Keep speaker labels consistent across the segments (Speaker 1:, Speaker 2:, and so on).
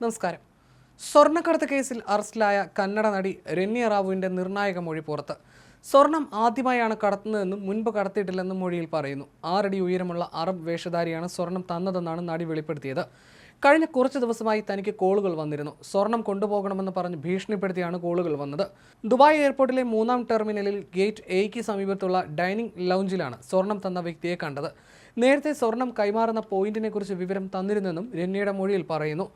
Speaker 1: നമസ്കാരം. സ്വർണക്കടത്ത് കേസിൽ അറസ്റ്റിലായ കന്നഡ നടി രണ്യ റാവുവിന്റെ നിർണായക മൊഴി പുറത്ത്. സ്വർണം ആദ്യമായാണ് കടത്തുന്നതെന്നും മുൻപ് കടത്തിയിട്ടില്ലെന്നും മൊഴിയിൽ പറയുന്നു. ആറടി ഉയരമുള്ള അറബ് വേഷധാരിയാണ് സ്വർണം തന്നതെന്നാണ് നടി വെളിപ്പെടുത്തിയത്. കഴിഞ്ഞ കുറച്ച് ദിവസമായി തനിക്ക് കോളുകൾ വന്നിരുന്നു. സ്വർണം കൊണ്ടുപോകണമെന്ന് പറഞ്ഞ് ഭീഷണിപ്പെടുത്തിയാണ് കോളുകൾ വന്നത്. ദുബായ് എയർപോർട്ടിലെ മൂന്നാം ടെർമിനലിൽ ഗേറ്റ് എയ്ക്ക് സമീപത്തുള്ള ഡൈനിങ് ലൗഞ്ചിലാണ് സ്വർണം തന്ന വ്യക്തിയെ കണ്ടത്. നേരത്തെ സ്വർണം കൈമാറുന്ന പോയിന്റിനെക്കുറിച്ച് വിവരം തന്നിരുന്നെന്നും രന്യയുടെ മൊഴിയിൽ പറയുന്നു.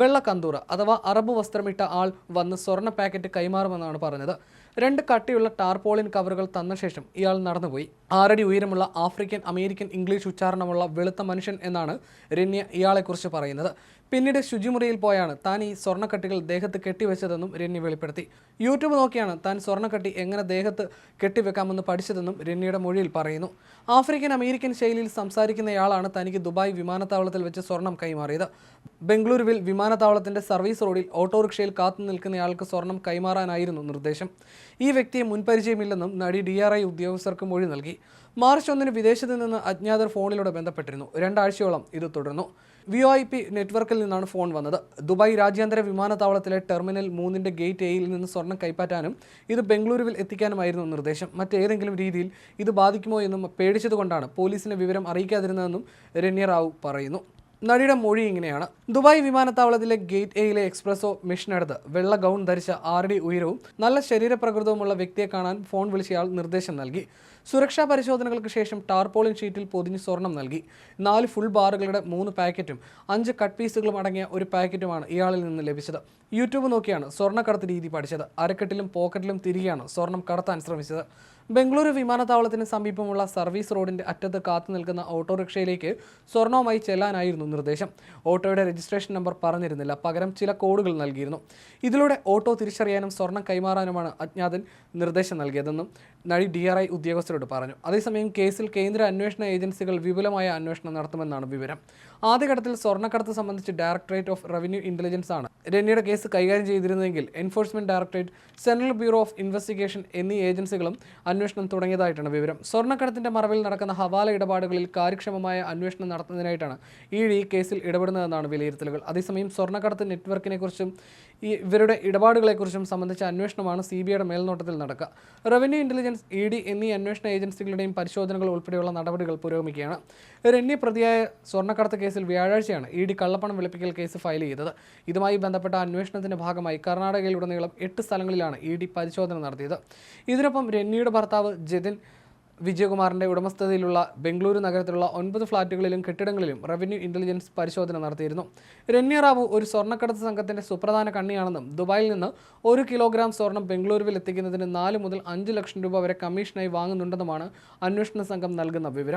Speaker 1: വെള്ള കന്തൂറ അഥവാ അറബ് വസ്ത്രമിട്ട ആൾ വന്ന് സ്വർണ പാക്കറ്റ് കൈമാറുമെന്നാണ് പറഞ്ഞത്. രണ്ട് കട്ടിയുള്ള ടാർപോളിൻ കവറുകൾ തന്ന ശേഷം ഇയാൾ നടന്നുപോയി. ആറടി ഉയരമുള്ള ആഫ്രിക്കൻ അമേരിക്കൻ ഇംഗ്ലീഷ് ഉച്ചാരണമുള്ള വെളുത്ത മനുഷ്യൻ എന്നാണ് രമ്യ ഇയാളെക്കുറിച്ച് പറയുന്നത്. പിന്നീട് ശുചിമുറിയിൽ പോയാണ് താൻ ഈ സ്വർണക്കട്ടികൾ ദേഹത്ത് കെട്ടിവെച്ചതെന്നും രന്നി വെളിപ്പെടുത്തി. യൂട്യൂബ് നോക്കിയാണ് താൻ സ്വർണക്കട്ടി എങ്ങനെ ദേഹത്ത് കെട്ടിവെക്കാമെന്ന് പഠിച്ചതെന്നും രന്നിയുടെ മൊഴിയിൽ പറയുന്നു. ആഫ്രിക്കൻ അമേരിക്കൻ ശൈലിയിൽ സംസാരിക്കുന്നയാളാണ് തനിക്ക് ദുബായ് വിമാനത്താവളത്തിൽ വെച്ച് സ്വർണം കൈമാറിയത്. ബംഗളൂരുവിൽ വിമാനത്താവളത്തിന്റെ സർവീസ് റോഡിൽ ഓട്ടോറിക്ഷയിൽ കാത്തു നിൽക്കുന്നയാൾക്ക് സ്വർണം കൈമാറാനായിരുന്നു നിർദ്ദേശം. ഈ വ്യക്തിയെ മുൻപരിചയമില്ലെന്നും നടി ഡി ഉദ്യോഗസ്ഥർക്ക് മൊഴി നൽകി. മാർച്ച് ഒന്നിന് വിദേശത്ത് നിന്ന് അജ്ഞാതർ ഫോണിലൂടെ ബന്ധപ്പെട്ടിരുന്നു. രണ്ടാഴ്ചയോളം ഇത് തുടർന്നു. വി ഐ പി നെറ്റ്വർക്കിൽ നിന്നാണ് ഫോൺ വന്നത്. ദുബായ് രാജ്യാന്തര വിമാനത്താവളത്തിലെ ടെർമിനൽ മൂന്നിന്റെ ഗേറ്റ് എയിൽ നിന്ന് സ്വർണം കൈപ്പറ്റാനും ഇത് ബംഗളൂരുവിൽ എത്തിക്കാനുമായിരുന്നു നിർദ്ദേശം. മറ്റേതെങ്കിലും രീതിയിൽ ഇത് ബാധിക്കുമോ എന്നും പേടിച്ചതുകൊണ്ടാണ് പോലീസിനെ വിവരം അറിയിക്കാതിരുന്നതെന്നും രണ്യ റാവു പറയുന്നു. നടിയുടെ മൊഴി ഇങ്ങനെയാണ്. ദുബായ് വിമാനത്താവളത്തിലെ ഗേറ്റ് എയിലെ എക്സ്പ്രസോ മിഷനടുത്ത് വെള്ള ഗൗൺ ധരിച്ച ആറടി ഉയരവും നല്ല ശരീരപ്രകൃതവുമുള്ള വ്യക്തിയെ കാണാൻ ഫോൺ വിളിച്ചയാൾ നിർദ്ദേശം നൽകി. സുരക്ഷാ പരിശോധനകൾക്ക് ശേഷം ടാർപോളിൻ ഷീറ്റിൽ പൊതിഞ്ഞ് സ്വർണം നൽകി. നാല് ഫുൾ ബാറുകളുടെ മൂന്ന് പാക്കറ്റും അഞ്ച് കട്ട് പീസുകളും അടങ്ങിയ ഒരു പാക്കറ്റുമാണ് ഇയാളിൽ നിന്ന് ലഭിച്ചത്. യൂട്യൂബ് നോക്കിയാണ് സ്വർണക്കടത്ത് രീതി പഠിച്ചത്. അരക്കെട്ടിലും പോക്കറ്റിലും തിരികെയാണ് സ്വർണം കടത്താൻ ശ്രമിച്ചത്. ബംഗളൂരു വിമാനത്താവളത്തിന് സമീപമുള്ള സർവീസ് റോഡിന്റെ അറ്റത്ത് കാത്തു നിൽക്കുന്ന ഓട്ടോറിക്ഷയിലേക്ക് സ്വർണവുമായി ചെല്ലാനായിരുന്നു നിർദ്ദേശം. ഓട്ടോയുടെ രജിസ്ട്രേഷൻ നമ്പർ പറഞ്ഞിരുന്നില്ല. പകരം ചില കോഡുകൾ നൽകിയിരുന്നു. ഇതിലൂടെ ഓട്ടോ തിരിച്ചറിയാനും സ്വർണം കൈമാറാനുമാണ് അജ്ഞാതൻ നിർദ്ദേശം നൽകിയതെന്നും നടി ഡി ആർ ഐ ഉദ്യോഗസ്ഥരോട് പറഞ്ഞു. അതേസമയം കേസിൽ കേന്ദ്ര അന്വേഷണ ഏജൻസികൾ വിപുലമായ അന്വേഷണം നടത്തുമെന്നാണ് വിവരം. ആദ്യഘട്ടത്തിൽ സ്വർണക്കടത്ത് സംബന്ധിച്ച് ഡയറക്ടറേറ്റ് ഓഫ് റവന്യൂ ഇന്റലിജൻസ് ആണ് രണ്യയുടെ കേസ് കൈകാര്യം ചെയ്തിരുന്നെങ്കിൽ enforcement directorate central bureau of investigation എന്നീ ഏജൻസികളും അന്വേഷണം തുടങ്ങിയതായിട്ടാണ് വിവരം. സ്വർണക്കടത്തിന്റെ മറവിൽ നടക്കുന്ന ഹവാല ഇടപാടുകളിൽ കാര്യക്ഷമമായ അന്വേഷണം നടത്തുന്നതിനായിട്ടാണ് ഈ കേസിൽ ഇടപെടുന്നതെന്നാണ് വിലയിരുത്തലുകൾ. അതേസമയം സ്വർണക്കടത്ത് നെറ്റ്വർക്കിനെ കുറിച്ചും ഈ ഇവരുടെ ഇടപാടുകളെക്കുറിച്ചും സംബന്ധിച്ച അന്വേഷണമാണ് സി ബി ഐയുടെ മേൽനോട്ടത്തിൽ നടക്കുക. റവന്യൂ ഇന്റലിജൻസ് ഇ ഡി എന്നീ അന്വേഷണ ഏജൻസികളുടെയും പരിശോധനകൾ ഉൾപ്പെടെയുള്ള നടപടികൾ പുരോഗമിക്കുകയാണ്. രണ്യ പ്രതിയായ സ്വർണക്കടത്ത് കേസിൽ വ്യാഴാഴ്ചയാണ് ഇ ഡി കള്ളപ്പണം വെളുപ്പിക്കൽ കേസ് ഫയൽ ചെയ്തത്. ഇതുമായി ബന്ധപ്പെട്ട അന്വേഷണത്തിന്റെ ഭാഗമായി കർണാടകയിലുടനീളം എട്ട് സ്ഥലങ്ങളിലാണ് ഇ ഡി പരിശോധന നടത്തിയത്. ഇതിനൊപ്പം രണ്യയുടെ ഭർത്താവ് ജതിൻ വിജയകുമാറിന്റെ ഉടമസ്ഥതയിലുള്ള ബംഗളൂരു നഗരത്തിലുള്ള ഒൻപത് ഫ്ളാറ്റുകളിലും കെട്ടിടങ്ങളിലും റവന്യൂ ഇന്റലിജൻസ് പരിശോധന നടത്തിയിരുന്നു. രമ്യ റാവു ഒരു സ്വർണക്കടത്ത് സംഘത്തിന്റെ സുപ്രധാന കണ്ണിയാണെന്നും ദുബായിൽ നിന്ന് ഒരു കിലോഗ്രാം സ്വർണം ബംഗളൂരുവിൽ എത്തിക്കുന്നതിന് നാല് മുതൽ അഞ്ച് ലക്ഷം രൂപ വരെ കമ്മീഷനായി വാങ്ങുന്നുണ്ടെന്നുമാണ് അന്വേഷണ സംഘം നൽകുന്ന വിവരം.